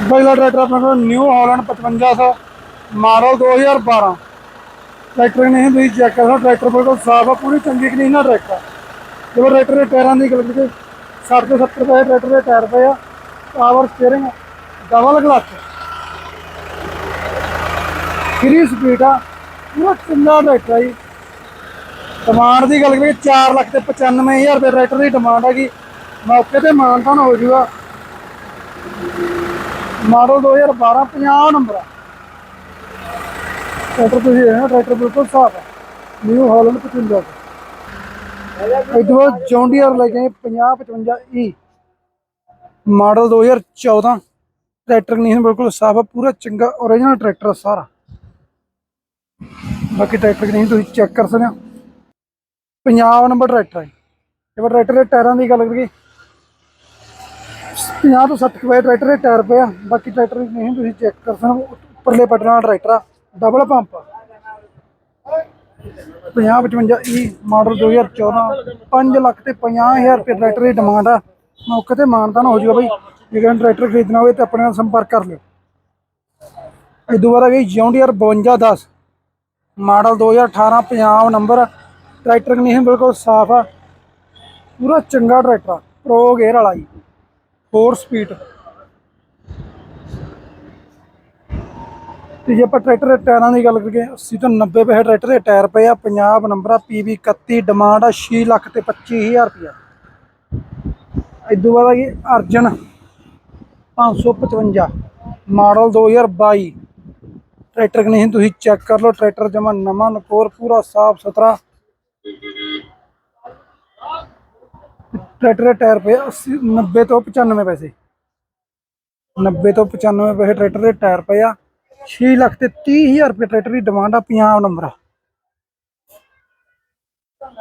ਪਹਿਲਾ ਟਰੈਕਟਰ ਆਪਣੇ ਕੋਲ ਨਿਊ ਹਾਲੈਂਡ 5500 ਮਾਡਲ 2012 ਟਰੈਕਟਰ ਨਹੀਂ ਤੁਸੀਂ ਚੈੱਕ ਕਰੋ ਟਰੈਕਟਰ ਬਿਲਕੁਲ ਸਾਫ਼ ਆ, ਪੂਰੀ ਚੰਗੀ ਕੰਡੀਸ਼ਨ ਨਾਲ ਟਰੈਕਟਰ। ਜਦੋਂ ਟਰੈਕਟਰ ਦੇ ਟਾਇਰਾਂ ਦੀ ਗੱਲ ਕਰੀਏ 60 ਤੋਂ 70 ਰੁਪਏ ਟਰੈਕਟਰ ਦੇ ਟਾਇਰ ਪਏ ਆ power steering double clutch free speed ਆ, ਪੂਰਾ ਚੰਗਾ ਟਰੈਕਟਰ ਆ ਜੀ। ਡਿਮਾਂਡ ਦੀ ਗੱਲ ਕਰੀਏ 4 ਲੱਖ ਤੇ 95000 ਰੁਪਏ ਟਰੈਕਟਰ ਦੀ ਡਿਮਾਂਡ ਹੈਗੀ ਮੌਕੇ ਤੇ ਮਾਨਤਾਨ ਹੋ ਜਾਊਗਾ ਮਾਡਲ 2012 50 ਨੰਬਰ ਆ। ਟਰੈਕਟਰ ਤੁਸੀਂ ਇਹ ਨਾ ਟਰੈਕਟਰ ਬਿਲਕੁਲ ਸਾਫ਼ ਨਿਊ ਹਾਲੈਂਡ 55 ਇਦੋਂ ਜੌਂਡੀਅਰ ਲੈ ਕੇ 50 55 ਈ। ਮਾਡਲ 2014 ਟਰੈਕਟਰ ਨਹੀਂ, ਬਿਲਕੁਲ ਸਾਫ਼ ਆ, ਪੂਰਾ ਚੰਗਾ ਓਰੀਜਨਲ ਟਰੈਕਟਰ ਸਾਰਾ। ਬਾਕੀ ਟਰੈਕਟਰ ਨਹੀਂ, ਤੁਸੀਂ ਚੈੱਕ ਕਰ ਸਕਦੇ ਹੋ। ਪੰਜਾਬ ਨੰਬਰ ਟਰੈਕਟਰ ਹੈ ਜੇ ਟਰੈਕਟਰ ਦੇ ਟਾਇਰਾਂ ਦੀ ਗੱਲ ਕਰੀਏ 50 ਤੋਂ 60 ਕੁ ਟਰੈਕਟਰ ਦੇ ਟਾਇਰ ਪਿਆ। ਬਾਕੀ ਟਰੈਕਟਰ ਨਹੀਂ ਤੁਸੀਂ ਚੈੱਕ ਕਰ ਸਕਦੇ ਹੋ। ਉੱਪਰਲੇ ਬਟਨਾਂ ਵਾਲਾ ਟਰੈਕਟਰ ਆ double pump 50 55 E model 2014 5 lakh ਤੇ 50000 ਰੁਪਏ ਟਰੈਕਟਰ ਦੀ ਡਿਮਾਂਡ ਆ। ਮੌਕੇ ਤੇ ਮਾਨਤਾ ਨਾ ਹੋ ਜਾਊਗਾ ਬਾਈ। ਜੇ ਕਿਸੇ ਟਰੈਕਟਰ ਖਰੀਦਣਾ ਹੋਵੇ ਤਾਂ ਆਪਣੇ ਨਾਲ ਸੰਪਰਕ ਕਰ ਲਿਓ। ਇਹ ਦੁਬਾਰਾ ਗਈ John Deere 5210 model 2018 Punjab number tractor ਨਹੀਂ ਬਿਲਕੁਲ ਸਾਫ਼ ਆ। ਪੂਰਾ ਚੰਗਾ ਟਰੈਕਟਰ ਆ। ਪ੍ਰੋ ਗੇਅਰ ਵਾਲਾ ਜੀ। 4 ਸਪੀਡ ਤੇ ਜੇ ਆਪਾਂ ਟਰੈਕਟਰ ਦੇ ਟਾਇਰਾਂ ਦੀ ਗੱਲ ਕਰੀਏ 80 ਤੋਂ 90 ਪੈਸੇ ਟਰੈਕਟਰ ਦੇ ਟਾਇਰ ਪਏ ਆ ਪੰਜਾਬ ਨੰਬਰ ਆ PV 31 ਡਿਮਾਂਡ ਆ 6 ਲੱਖ ਤੇ 25000 ਰੁਪਇਆ। ਇਦੋਂ ਬਾਅਦ ਆ ਗਈ ਅਰਜਨ 555 ਮਾਡਲ 2022 ਟਰੈਕਟਰ ਕੰਡੀਸ਼ਨ ਤੁਸੀਂ ਚੈੱਕ ਕਰ ਲਓ, ਟਰੈਕਟਰ ਜਮਾ ਨਵਾਂ, ਨਕੋਰ, ਪੂਰਾ ਸਾਫ਼ ਸੁਥਰਾ ਟਰੈਕਟਰ ਦੇ ਟਾਇਰ ਪਏ 80 90 ਤੋਂ 95 ਪੈਸੇ। 90 ਤੋਂ 95 ਪੈਸੇ ਟਰੈਕਟਰ ਦੇ ਟਾਇਰ ਪਏ ਆ 6 ਲੱਖ ਤੇ 30000 ਰੁਪਏ ਟਰੈਕਟਰ ਦੀ ਡਿਮਾਂਡ ਆ ਪੰਜਾਬ ਨੰਬਰ ਆ।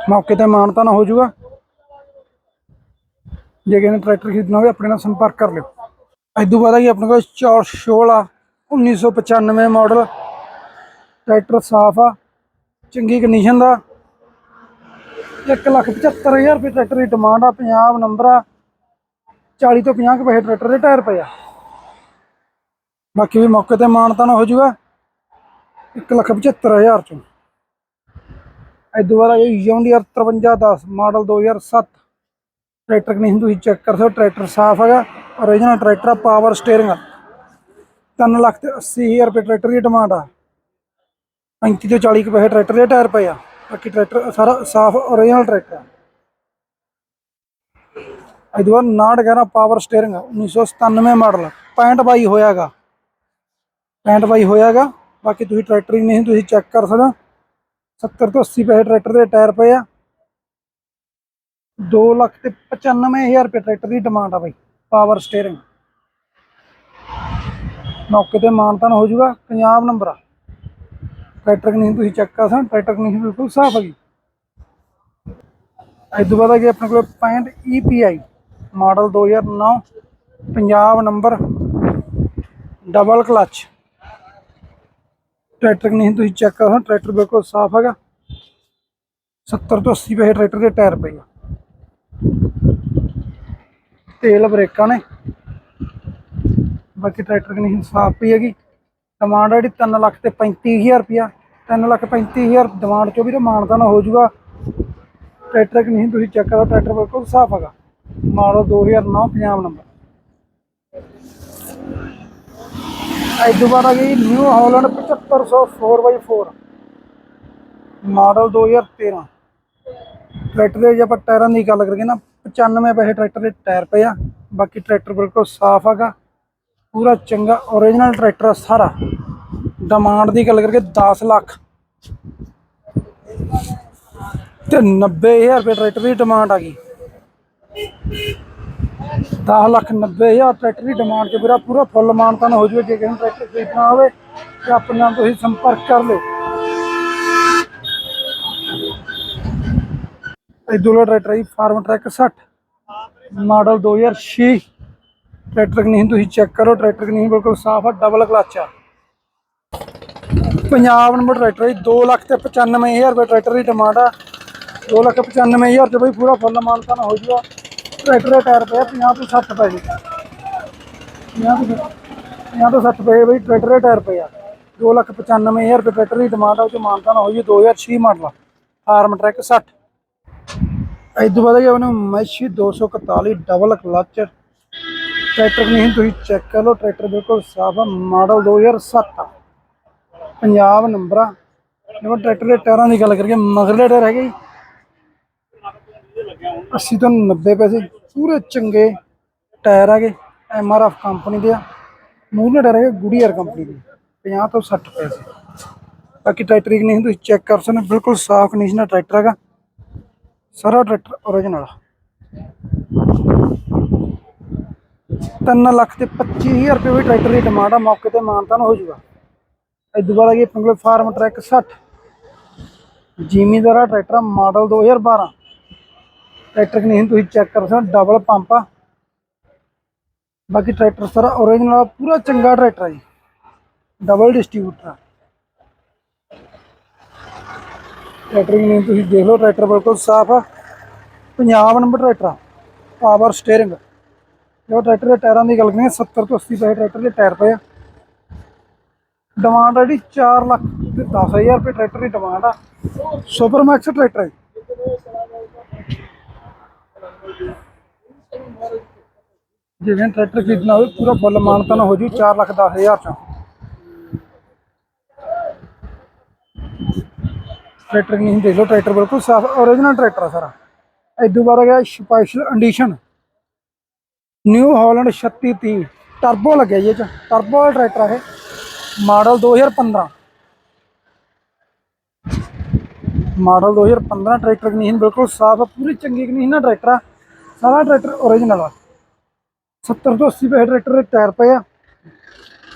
ਮੌਕੇ ਤੇ ਮਾਨਤਾ ਨਾ ਹੋ ਜਾਊਗਾ। ਜੇ ਕਿਸੇ ਨੇ ਟਰੈਕਟਰ ਖਰੀਦਣਾ ਹੋਵੇ, ਆਪਣੇ ਨਾਲ ਸੰਪਰਕ ਕਰ ਲਿਓ। ਇਦੋਂ ਬਾਅਦ ਆ ਜੀ ਆਪਣੇ ਕੋਲ ਚੌਰ ਸ਼ੋਲਾ 1995 ਮਾਡਲ ਟਰੈਕਟਰ ਸਾਫ਼ ਆ, ਚੰਗੀ ਕੰਡੀਸ਼ਨ ਦਾ। 175000 ਰੁਪਏ ਟਰੈਕਟਰ ਦੀ ਡਿਮਾਂਡ ਆ, ਪੰਜਾਬ ਨੰਬਰ ਆ 40 ਤੋਂ 50 ਕੁ ਪੈਸੇ ਟਰੈਕਟਰ ਦੇ ਟਾਇਰ ਪਏ ਆ। ਬਾਕੀ ਵੀ ਮੌਕੇ ਤੇ ਮਾਨਤਾ ਨਾ ਹੋ ਜਾਊਗਾ 175000 ਚੋਂ। ਇਦੋਂ ਬਾਅਦ ਇਹ John Deere 5310 model 2007 tractor condition ਤੁਸੀਂ ਚੈੱਕ ਕਰ ਸਕਦੇ ਟਰੈਕਟਰ ਸਾਫ਼ ਹੈਗਾ ਓਰੀਜਨਲ ਟਰੈਕਟਰ ਆ ਪਾਵਰ ਸਟੀਅਰਿੰਗ ਆ। 3 ਲੱਖ ਤੇ 80000 ਰੁਪਏ ਟਰੈਕਟਰ ਦੀ ਡਿਮਾਂਡ ਆ। 35 ਤੋਂ 40 ਕੁ ਪੈਸੇ ਟਰੈਕਟਰ ਦੇ ਟਾਇਰ ਪਏ ਆ। ਬਾਕੀ ਟਰੈਕਟਰ ਸਾਰਾ ਸਾਫ਼ ਓਰੀਜਨਲ ਟਰੈਕਟਰ ਆ। ਇਹਦੇ ਬਾਅਦ 911 ਪਾਵਰ ਸਟੀਅਰਿੰਗ ਆ 1997 ਮਾਡਲ 65 ਬਾਈ ਹੋਇਆਗਾ। 65 ਬਾਈ ਹੋਇਆਗਾ। ਬਾਕੀ ਤੁਸੀਂ ਟਰੈਕਟਰ ਹੀ ਨਹੀਂ ਤੁਸੀਂ ਚੈੱਕ ਕਰ ਸਕਦੇ। ਹੋ 70 ਤੋਂ 80 ਪੈਸੇ ਟਰੈਕਟਰ ਦੇ ਟਾਇਰ ਪਏ ਆ। 2 ਲੱਖ ਤੇ 95000 ਰੁਪਏ ਟਰੈਕਟਰ ਦੀ ਡਿਮਾਂਡ ਆ ਬਾਈ ਪਾਵਰ ਸਟੀਅਰਿੰਗ ਮੌਕੇ ਤੇ ਮਾਨਤਾਨ ਹੋ ਜਾਊਗਾ। ਪੰਜਾਬ ਨੰਬਰ ਆ। ਟਰੈਕਟਰ ਨਹੀਂ, ਤੁਸੀਂ ਚੈੱਕ ਕਰ ਸਕਦੇ ਟਰੈਕਟਰ ਨਹੀਂ ਬਿਲਕੁਲ ਸਾਫ਼ ਹੈਗੀ ਇਸ ਤੋਂ ਬਾਅਦ ਆ ਗਿਆ ਆਪਣੇ ਕੋਲ 65 EPI model 2009 Punjab number double clutch tractor ਨਹੀਂ ਤੁਸੀਂ ਚੈੱਕ ਕਰ ਸਕਦੇ ਟਰੈਕਟਰ ਬਿਲਕੁਲ ਸਾਫ਼ ਹੈਗਾ। 70 ਤੋਂ 80 ਪੈਸੇ ਟਰੈਕਟਰ ਦੇ ਟਾਇਰ ਪਏ ਤੇਲ ਬ੍ਰੇਕਾਂ ਨੇ। ਬਾਕੀ ਟਰੈਕਟਰ ਕੰਡੀਸ਼ਨ ਸਾਫ਼ ਪਈ ਹੈਗੀ। ਡਿਮਾਂਡ ਜਿਹੜੀ 3 ਲੱਖ ਤੇ 35000 ਰੁਪਿਆ 3 ਲੱਖ 35000 ਡਿਮਾਂਡ ਚੋਂ ਵੀ ਤਾਂ ਮਾਨਤਾ ਨਾ ਹੋ ਜਾਊਗਾ। ਟਰੈਕਟਰ ਨਹੀਂ, ਤੁਸੀਂ ਚੈੱਕ ਕਰੋ, ਟਰੈਕਟਰ ਬਿਲਕੁਲ ਸਾਫ਼ ਹੈਗਾ। Model 2009 Punjab number. ਅੱਜ ਦੁਬਾਰਾ ਗਈ new Holland 7500 4x4 model 2013 tractor ਦੇ ਜੇ ਆਪਾਂ ਟਾਇਰਾਂ ਦੀ ਗੱਲ ਕਰੀਏ ਨਾ 95 ਪੈਸੇ ਟਰੈਕਟਰ ਦੇ ਟਾਇਰ ਪਏ ਆ। ਬਾਕੀ ਟਰੈਕਟਰ ਬਿਲਕੁਲ ਸਾਫ਼ ਹੈਗਾ। ਪੂਰਾ ਚੰਗਾ ਓਰੀਜਨਲ ਟਰੈਕਟਰ ਆ ਸਾਰਾ। ਡਿਮਾਂਡ ਦੀ ਗੱਲ ਕਰਕੇ 10 ਲੱਖ ਤੇ 90000 ਰੁਪਏ ਟਰੈਕਟਰ ਦੀ ਡਿਮਾਂਡ ਆ ਗਈ। 10 ਲੱਖ 90000 ਟਰੈਕਟਰ ਦੀ ਡਿਮਾਂਡ 'ਚ ਵੀਰਾ ਪੂਰਾ ਫੁੱਲ ਮਾਨਤਾਨ ਹੋ ਜੂਵੇ, ਜੇ ਕਿਸੇ ਨੂੰ ਟਰੈਕਟਰ ਖਰੀਦਣਾ ਹੋਵੇ ਤੇ ਆਪਣੇ ਨਾਲ ਤੁਸੀਂ ਸੰਪਰਕ ਕਰ ਲਿਓ। ਇਹ ਦੂਲਾ ਟਰੈਕਟਰ ਹੈ ਫਾਰਮ ਟਰੈਕ 60 ਮਾਡਲ 2006 ਟਰੈਕਟਰ ਨਹੀਂ ਤੁਸੀਂ ਚੈੱਕ ਕਰੋ, ਟਰੈਕਟਰ ਨਹੀਂ ਬਿਲਕੁਲ ਸਾਫ਼ ਆ ਡਬਲ ਕਲਚ ਆ। ਪੰਜਾਬ ਨੰਬਰ ਟਰੈਕਟਰ ਜੀ 2 ਲੱਖ ਤੇ 95000 ਰੁਪਏ ਟਰੈਕਟਰ ਦੀ ਡਿਮਾਂਡ ਆ। 2 ਲੱਖ 95000 ਚ ਬਈ ਪੂਰਾ ਫੁੱਲ ਮਾਨਤਾ ਮਾਨਤਾਨ ਹੋ ਜੂਗਾ। ਟਰੈਕਟਰ ਦਾ ਟਾਇਰ ਪਿਆ 50 ਤੋਂ 60 ਪੈ ਜੀ। 50 ਤੋਂ 50 ਤੋਂ 60 ਪਏ ਬਈ ਟਰੈਕਟਰ ਦਾ ਟਾਇਰ ਪਿਆ। ਪਏ ਆ 295000 ਰੁਪਏ ਟਰੈਕਟਰ ਦੀ ਡਿਮਾਂਡ ਆ, ਉਹ ਚ ਮਾਨਤਾ ਨਾ ਹੋਈ 2006 ਮਾਡਲ ਆ। ਫਾਰਮ ਟਰੈਕ 60 ਇਸ ਤੋਂ ਬਾਅਦ ਗਿਆ ਉਹਨੂੰ ਮੈਸ਼ੀ 241 ਡਬਲ ਕਲਚ। ਟਰੈਕਟਰ ਨਹੀਂ, ਤੁਸੀਂ ਚੈੱਕ ਕਰ ਲਓ, ਟਰੈਕਟਰ ਬਿਲਕੁਲ ਸਾਫ਼ ਆ, ਮਾਡਲ 2007 ਆ। ਪੰਜਾਬ ਨੰਬਰ। ਆ ਜਿਵੇਂ ਟਰੈਕਟਰ ਦੇ ਟਾਇਰਾਂ ਦੀ ਗੱਲ ਕਰੀਏ, ਮਗਰਲੇ ਟਾਇਰ ਹੈਗੇ ਜੀ। 80 ਤੋਂ 90 ਪੈਸੇ, ਪੂਰੇ ਚੰਗੇ ਟਾਇਰ ਹੈਗੇ, ਐਮ ਆਰ ਐਫ ਕੰਪਨੀ ਦੇ ਆ। ਮੂਹਰੇ ਟਾਇਰ ਹੈਗੇ ਗੁਡੀਅਰ ਕੰਪਨੀ ਦੇ। 50 ਤੋਂ 60 ਪੈਸੇ। ਬਾਕੀ ਟਰੈਕਟਰ ਦੀ ਨਹੀਂ, ਤੁਸੀਂ ਚੈੱਕ ਕਰ ਸਕਦੇ ਬਿਲਕੁਲ ਸਾਫ਼ ਕੰਡੀਸ਼ਨ ਦਾ ਟਰੈਕਟਰ ਹੈਗਾ। ਸਾਰਾ ਟਰੈਕਟਰ ਓਰੀਜਨਲ ਤਿੰਨ ਲੱਖ ਤੇ 25000 ਰੁਪਏ ਵੀ ਟਰੈਕਟਰ ਦੀ ਡਿਮਾਂਡ ਆ, ਮੌਕੇ ਤੇ ਮਾਨਤਾਨ ਹੋ ਜਾਊਗਾ ਇਦੋਂ ਬਾਅਦ ਆ ਗਈ ਪੰਗਲੇ ਫਾਰਮ ਟਰੈਕ 60 ਜ਼ਿਮੀਦਾਰਾ ਟਰੈਕਟਰ ਮਾਡਲ 2012 ਟਰੈਕਟਰ ਕੰਡੀਸ਼ਨ ਤੁਸੀਂ ਚੈੱਕ ਕਰ ਸਕਦੇ ਡਬਲ ਪੰਪ ਆ। ਬਾਕੀ ਟਰੈਕਟਰ ਸਾਰਾ ਓਰੀਜਨਲ ਪੂਰਾ ਚੰਗਾ ਟਰੈਕਟਰ ਆ ਜੀ। ਡਬਲ ਡਿਸਟ੍ਰੀਬਿਊਟਰ ਟਰੈਕਟਰ ਕੰਡੀਸ਼ਨ ਤੁਸੀਂ ਦੇਖ ਲਓ, ਟਰੈਕਟਰ ਬਿਲਕੁਲ ਸਾਫ਼ ਆ। Punjab number tractor power steering ਜੋ ਟਰੈਕਟਰ ਦੇ ਟਾਇਰਾਂ ਦੀ ਗੱਲ ਕਰੀਏ 70 ਤੋਂ 80 ਪੈਸੇ ਟਰੈਕਟਰ ਦੇ ਟਾਇਰ ਪਏ ਆ। ਡਿਮਾਂਡ ਆ ਜਿਹੜੀ 4 ਲੱਖ ਤੇ 10000 ਰੁਪਏ ਟਰੈਕਟਰ ਦੀ ਡਿਮਾਂਡ ਆ। ਸੁਪਰ ਮੈਕਸ ਟਰੈਕਟਰ ਹੈ। ਜਿਵੇਂ ਟਰੈਕਟਰ ਖਰੀਦਣਾ ਹੋਵੇ, ਪੂਰਾ ਫੁੱਲ ਮਾਨਤਾ ਨਾ ਹੋ ਜੂ 4 ਲੱਖ 10000 ਚ। ਟਰੈਕਟਰ ਨਹੀਂ ਦੇਖ ਲਓ ਟਰੈਕਟਰ ਬਿਲਕੁਲ ਸਾਫ਼ ਓਰੀਜਨਲ ਟਰੈਕਟਰ ਆ ਸਾਰਾ। ਇਦੋਂ ਬਾਅਦ ਆ ਗਿਆ special edition New Holland 3630 turbo ਲੱਗਿਆ ਜੀ ਇਹ ਚ। ਟਰਬੋ ਵਾਲਾ ਟਰੈਕਟਰ ਆ ਇਹ। ਮਾਡਲ 2015 ਮਾਡਲ 2015 ਟਰੈਕਟਰ ਕੰਡੀਸ਼ਨ ਬਿਲਕੁਲ ਸਾਫ਼ ਪੂਰੀ ਚੰਗੀ ਕੰਡੀਸ਼ਨ ਨਾ ਟਰੈਕਟਰ ਆ। ਸਾਰਾ ਟਰੈਕਟਰ ਓਰੀਜਨਲ ਆ। 70 ਤੋਂ 80 ਪੈਸੇ ਟਰੈਕਟਰ ਦੇ ਟਾਇਰ ਪਏ ਆ।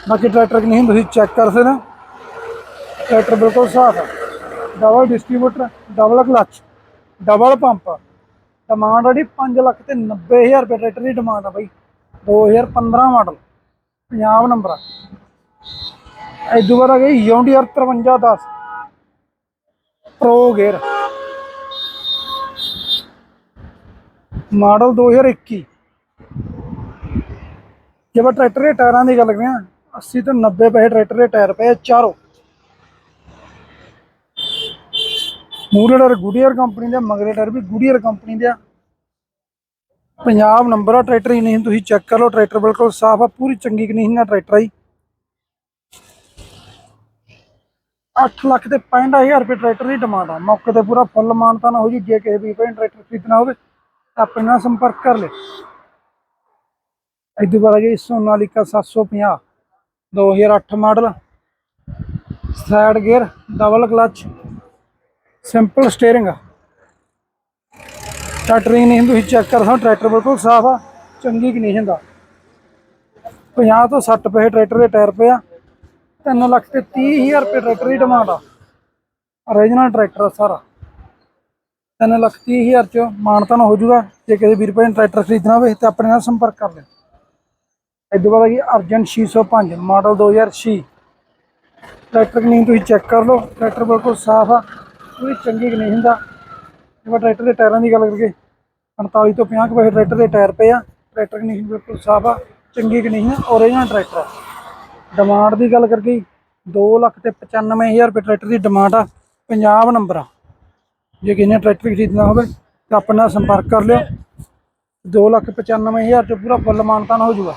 ਬਾਕੀ ਟਰੈਕਟਰ ਕੰਡੀਸ਼ਨ ਤੁਸੀਂ ਚੈੱਕ ਕਰ ਸਕਦੇ ਹੋ। ਟਰੈਕਟਰ ਬਿਲਕੁਲ ਸਾਫ਼ ਆ। Double distributor double clutch double pump demand ਆ ਜੀ 5 ਲੱਖ ਤੇ 90000 ਰੁਪਏ ਟਰੈਕਟਰ ਦੀ ਡਿਮਾਂਡ ਆ ਬਾਈ। 2015 ਮਾਡਲ। ਪੰਜਾਬ ਨੰਬਰ ਆ। ਇਹ ਦੁਬਾਰਾ ਆ ਗਈ ਯੌਂਡੀਆਰ 5310 ਪ੍ਰੋ ਗੇਅਰ। ਮਾਡਲ 2021 ਜੇ ਆਪਾਂ ਟਰੈਕਟਰ ਦੇ ਟਾਇਰਾਂ ਦੀ ਗੱਲ ਕਰੀਏ 80 ਤੋਂ 90 ਪੈਸੇ ਟਰੈਕਟਰ ਦੇ ਟਾਇਰ ਪਏ ਚਾਰੋਂ। ਮੂਰੇ ਟਾਇਰ ਗੁਡੀਅਰ ਕੰਪਨੀ ਦੇ, ਮਗਰੇ ਟਾਇਰ ਵੀ ਗੁਡੀਅਰ ਕੰਪਨੀ ਦੇ ਆ। ਪੰਜਾਬ ਨੰਬਰ ਆ ਟਰੈਕਟਰ ਹੀ ਨਹੀਂ ਤੁਸੀਂ ਚੈੱਕ ਕਰ ਲਓ, ਟਰੈਕਟਰ ਬਿਲਕੁਲ ਸਾਫ਼ ਆ, ਪੂਰੀ ਚੰਗੀ ਕੰਡੀਸ਼ਨ ਦਾ ਟਰੈਕਟਰ ਆ ਜੀ। 8 ਲੱਖ ਤੇ 65000 ਰੁਪਏ ਟਰੈਕਟਰ ਦੀ ਡਿਮਾਂਡ ਆ। ਮੌਕੇ ਤੇ ਪੂਰਾ ਫੁੱਲ ਮਾਨਤਾ ਨਾ ਹੋ ਜੀ, ਜੇ ਕਿਸੇ ਵੀ ਭੈਣ ਟਰੈਕਟਰ ਖਰੀਦਣਾ ਹੋਵੇ, ਤਾਂ ਆਪਣੇ ਨਾਲ ਸੰਪਰਕ ਕਰ ਲੈ ਇਦੋਂ ਬਾਅਦ ਆ ਜੀ, Sonalika 750 2008 model, side gear double clutch simple steering ਆ। ਟਰੈਕਟਰ ਨਹੀਂ ਤੁਸੀਂ ਚੈੱਕ ਕਰ ਸਕਦੇ ਟਰੈਕਟਰ ਬਿਲਕੁਲ ਸਾਫ਼ ਆ, ਚੰਗੀ ਕੰਡੀਸ਼ਨ ਦਾ। 50 ਤੋਂ 60 ਪੈਸੇ ਟਰੈਕਟਰ ਦੇ ਟਾਇਰ ਪਏ ਆ। 3 ਲੱਖ ਤੇ 30000 ਰੁਪਏ ਟਰੈਕਟਰ ਦੀ ਡਿਮਾਂਡ ਆ। ਓਰੀਜਨਲ ਟਰੈਕਟਰ ਆ ਸਾਰਾ। 3 ਲੱਖ 30000 ਚ ਮਾਨਤਾ ਨਾ ਹੋ ਜਾਊਗਾ। ਜੇ ਕਿਸੇ ਵੀਰ ਭਾਈ ਟਰੈਕਟਰ ਖਰੀਦਣਾ ਹੋਵੇ ਤਾਂ ਆਪਣੇ ਨਾਲ ਸੰਪਰਕ ਕਰ ਲੈ ਤੋਂ ਬਾਅਦ ਆ ਗਈ ਅਰਜਨ 605 ਮਾਡਲ 2006 ਟਰੈਕਟਰ ਕੰਡੀਸ਼ਨ ਤੁਸੀਂ ਚੈੱਕ ਕਰ ਲਓ। ਟਰੈਕਟਰ ਬਿਲਕੁਲ ਸਾਫ਼ ਆ। ਕੋਈ ਚੰਗੀ ਕੰਡੀਸ਼ਨ ਦਾ ਜਿਵੇਂ ਟਰੈਕਟਰ ਦੇ ਟਾਇਰਾਂ ਦੀ ਗੱਲ ਕਰੀਏ 48 ਤੋਂ 50 ਕੁ ਪੈਸੇ ਟਰੈਕਟਰ ਦੇ ਟਾਇਰ ਪਏ ਆ। ਟਰੈਕਟਰ ਕੰਡੀਸ਼ਨ ਬਿਲਕੁਲ ਸਾਫ਼ ਆ। ਚੰਗੀ ਕੰਡੀਸ਼ਨ ਓਰੀਜਨਲ ਟਰੈਕਟਰ ਆ। ਡਿਮਾਂਡ ਦੀ ਗੱਲ ਕਰੀਏ 2 ਲੱਖ ਤੇ 95000 ਰੁਪਏ ਟਰੈਕਟਰ ਦੀ ਡਿਮਾਂਡ ਆ ਪੰਜਾਬ ਨੰਬਰ ਆ। ਜੇ ਕਿਸੇ ਨੇ ਟਰੈਕਟਰ ਖਰੀਦਣਾ ਹੋਵੇ ਤਾਂ ਆਪਣੇ ਨਾਲ ਸੰਪਰਕ ਕਰ ਲਿਓ। 2 ਲੱਖ 95000 ਚ ਪੂਰਾ ਫੁੱਲ ਮਾਨਤਾਨ ਹੋ ਜਾਊਗਾ